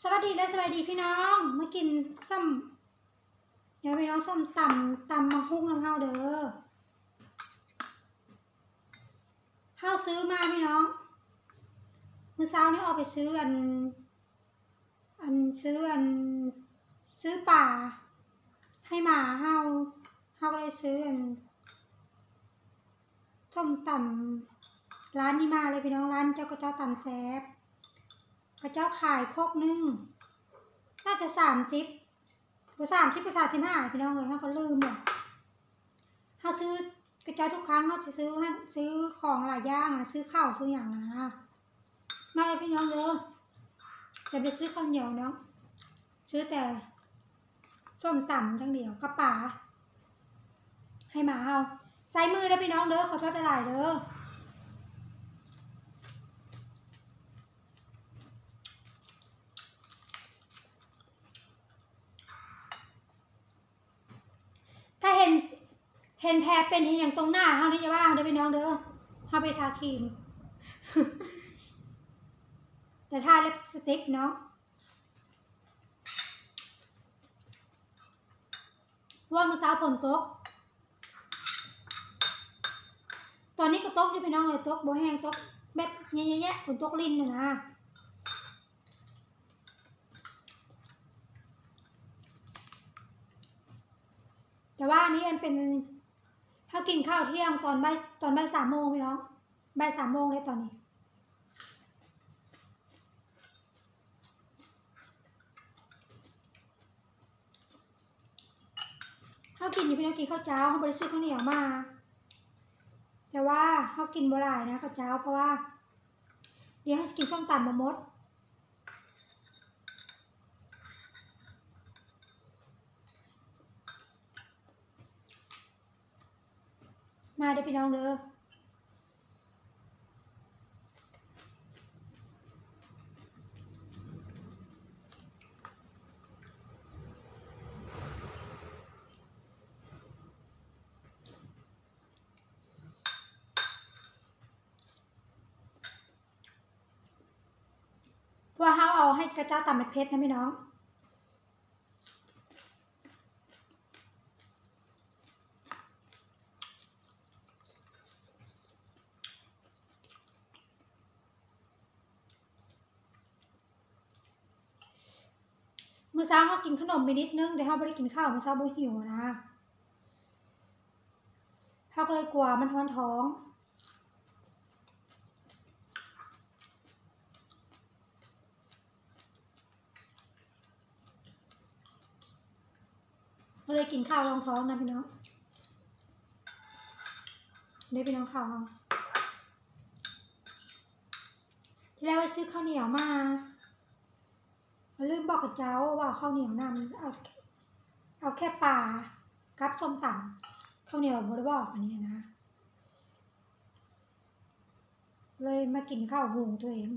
สวัสดีและสวัสดีพี่น้องมากินส้มเดี๋ยวพี่น้องส้มตำตำมังคุกน้ำเฮาเด้อเฮาซื้อมาพี่น้องเมื่อเช้านี้ออกไปซื้ออัน อันซื้ออันซื้อป่า ให้หมาเฮาเฮาก็เลยซื้ออันส้มตำร้านนี้มาเลยพี่น้องร้านเจ้าก็เจ้าตำแซ่บ พระเจ้าขายโคกหนึงน่าจะสามสิบหรือสามสิบหรือสามสิบห้าพี่น้องเลยเขาก็ลืมเลยเขาซื้อกระเจ้าทุกครั้งเขาจะซื้อซื้อของหลายอย่างนะซื้อข้าวซื้ออย่างนะมาเลยพี่น้องเด้อจะไปซื้อข้าวเหนียวเนาะซื้อแต่ส้มตำทั้งเดียวกระป๋าให้หมาเอาใส่มือได้พี่น้องเด้อขอโทษหลายๆเด้อ ถ้าเห็นเห็นแผลเป็นเห็นอย่างตรงหน้าเขานี่จะว่าเด้อพี่น้องเด้อเขาไปทาครีม แต่ทาเล็บสติ๊กเนาะว่ามือสาวฝนตก ตอนนี้ก็ตกอยู่พี่น้องเลยตกบ่แห้งตกเม็ดแย่ๆๆฝนตกลิ้นน่ะนะ แต่ว่าอันนี้อันเป็นถ้ากินข้าวเที่ยงตอนบ่ายตอนบ่ายสามโมงพี่น้องบ่ายสามโมงเลยตอนนี้เขากินอยู่พี่น้องกินข้าวเจ้าเขาบริสุทธิ์ข้าวเหนียวมา แต่ว่าเขากินบ่หลายนะข้าวเจ้าเพราะว่า เดี๋ยวเขากินส้มตำมามด มาเด้อพี่น้องเด้อพราะว่าเขาเอาให้กระเจ้าตำเป็นเพชรนะพี่น้อง ช้าเขากินขนมไปนิดนึงแต่เขาไม่ได้กินข้าวมื้อเช้าบ่หิวนะเขาก็เลยกลัวมันท้อนท้องก็เลยกินข้าวรองท้องนะพี่น้องได้พี่น้องข้าวเอาที่แรกว่าซื้อข้าวเหนียวมา ลืมบอกกับเจ้าว่าข้าวเหนียวนำเอาเอาแค่ปลากับส้มตำข้าวเหนียวบริบอกอันนี้นะ เลยมากินข้าวหุงตัวเอง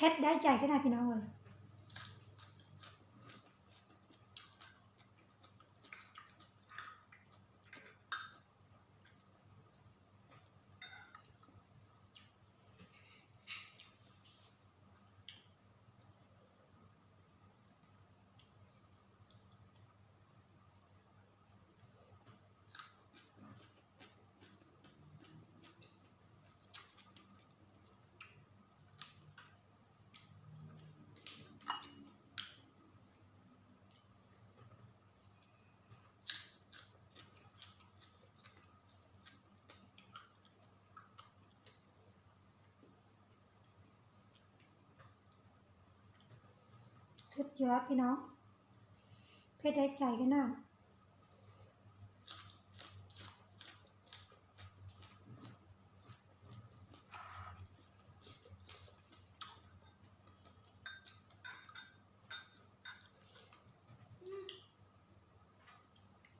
เพชรได้ใจขนาดพี่น้องเลย สุดยอดพี่น้อง เพชรได้ใจกันนะ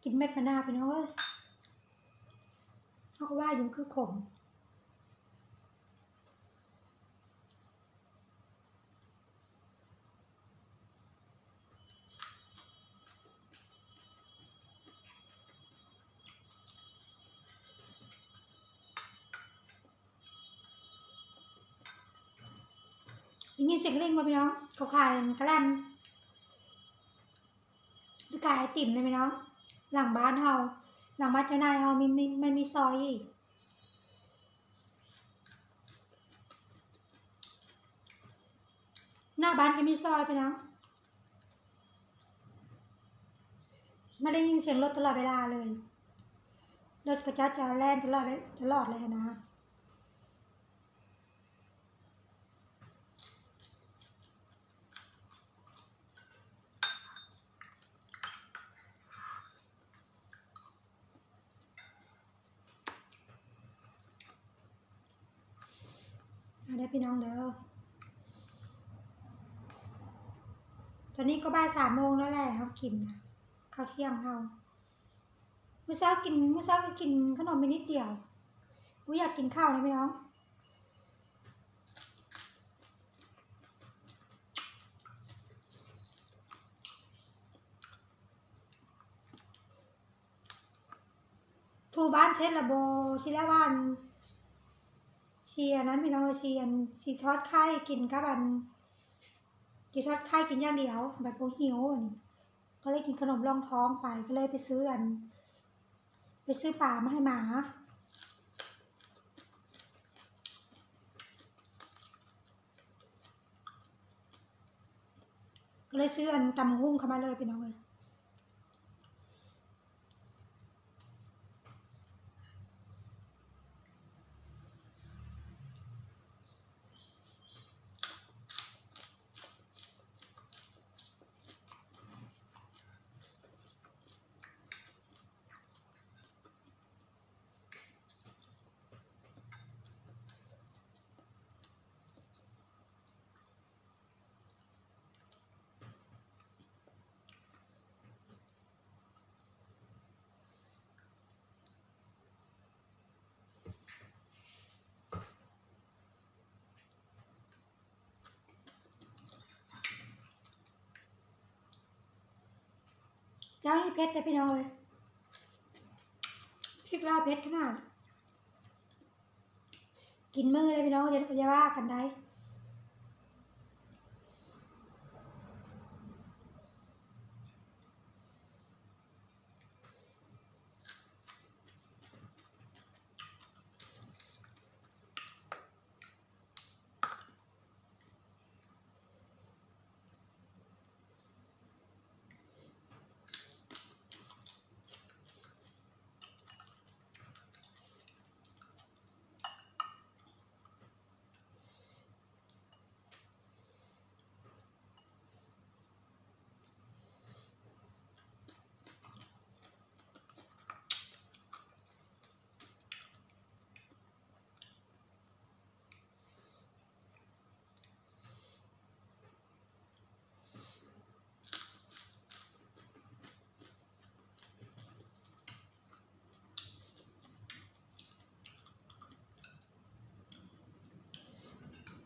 กินเม็ดมะนาวพี่น้องเอ้ยเขาก็ว่ายู่คือขม ย่างนี้เสียงเร่งมาพี่น้องเขาขายกระแลมดูกายไอติ่มเลยพี่น้อง หลังบ้านเฮาหลังบ้านเจ้านายเฮามีมีมันมีซอยอีกหน้าบ้านก็มีซอยพี่น้องไม่ได้ยินเสียงรถตลอดเวลาเลย รถกระจ้าจะแล่นตลอดตลอดเลยนะ เอพี่น้องเด้อ ตอนนี้ก็บ่ายสามโมงแล้วแหละเขากินนะข้าวเที่ยงเขาเมื่อเช้ากินเมื่อเช้าก็กินขนมไปนิดเดียวกูอยากกินข้าวนะพี่น้องทูบ้านเช็ดระโบที่ละวัน ชียร์นั้นพี่น้องเชียร์ชีทอดไข่กินกับอันกีทอดไข่กินย่างเดียวแบบโบหิวอันนี้ก็เลยกินขนมรองท้องไปก็เลยไปซื้ออัน ไปซื้อปลามาให้หมาก็เลยซื้ออันตำหุ้งเข้ามาเลยพี่น้องเลย จ้านี่เพชรแต่พี่น้องเลยพริกลาเพชรขนาด กินมือเลยพี่น้องจะว่ากันได้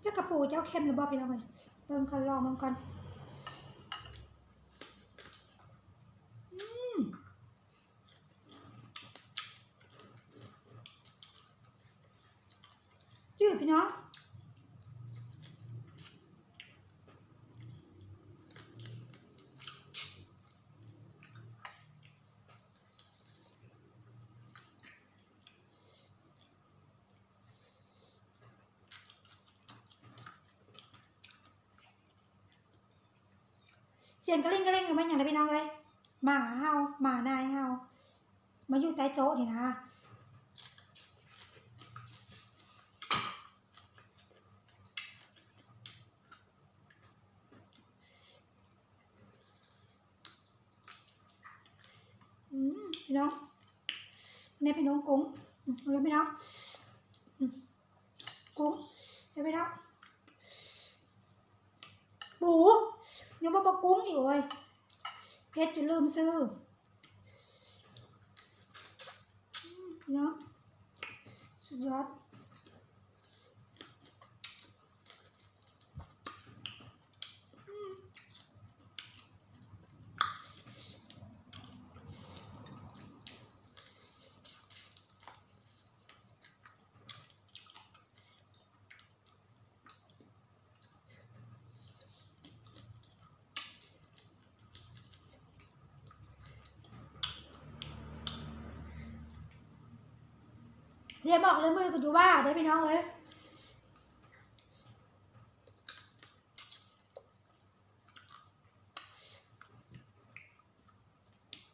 เจ้ากระปูเจ้าเข้มหรือบ่พี่น้องเอ้ยเบิ่งกันลองมันก่อนจืดพี่น้อง เสียงกระลิ่งกระลิ่งกับแม่อย่างไรพี่น้องเลยหมาเฮาหมานายเฮามาอยู่ใต้โต๊ะนี่นะพี่น้องนี่พี่น้องกุ้งเลยพี่น้องกุ้งเลยพี่น้อง ยังบ่ปกุ้งอีกโอ้ยเพชรจะลืมซื้อเนาะสุดยอด เรียบอกเลยมือกูอยู่ว่าได้พี่น้องเอ้ย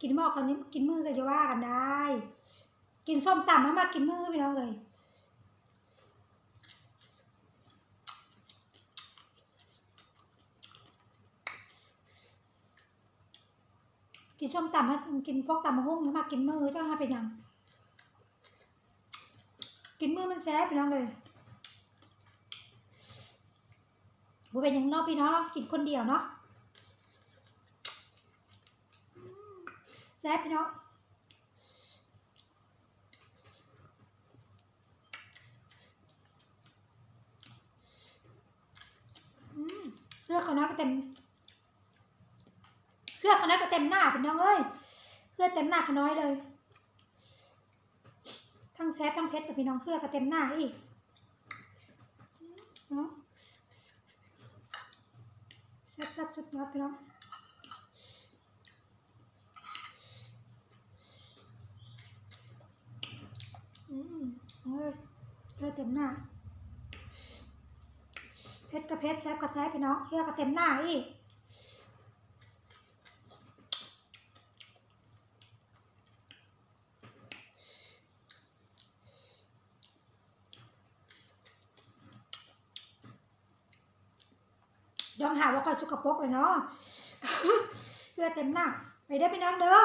กินหมอกกันนี้กินมือก็จะว่ากันได้ กินส้มตำมามากินมือพี่น้องเลยกินส้มตำมากินพวกตำมะฮุ่งมากินมือเจ้าหาเป็นยัง กินมือมันแซ่บพี่น้องเลยบ่เป็นยังนอกพี่น้องเนาะกินคนเดียวเนาะแซ่บพี่น้องอืมเลือกเขาน้อยก็เต็มเลือกเขาน้อยก็เต็มหน้าพี่น้องเอ้ยเลือกเต็มหน้าเขาน้อยเลย ทั้งแซฟทั้งเพชรกับพี่น้องเครือก็เต็มหน้าอีกเนาะแซ่บสุดยอดพี่น้องอืมเฮ้ยเครือเต็มหน้าเพชรกับเพชรแซฟกับแซฟพี่น้องเครือก็เต็มหน้าอีกยองหาว่าคอย สุกปรกเลยเนาะเพื่อเต็มหน้าไปได้ไปน้องเด้อ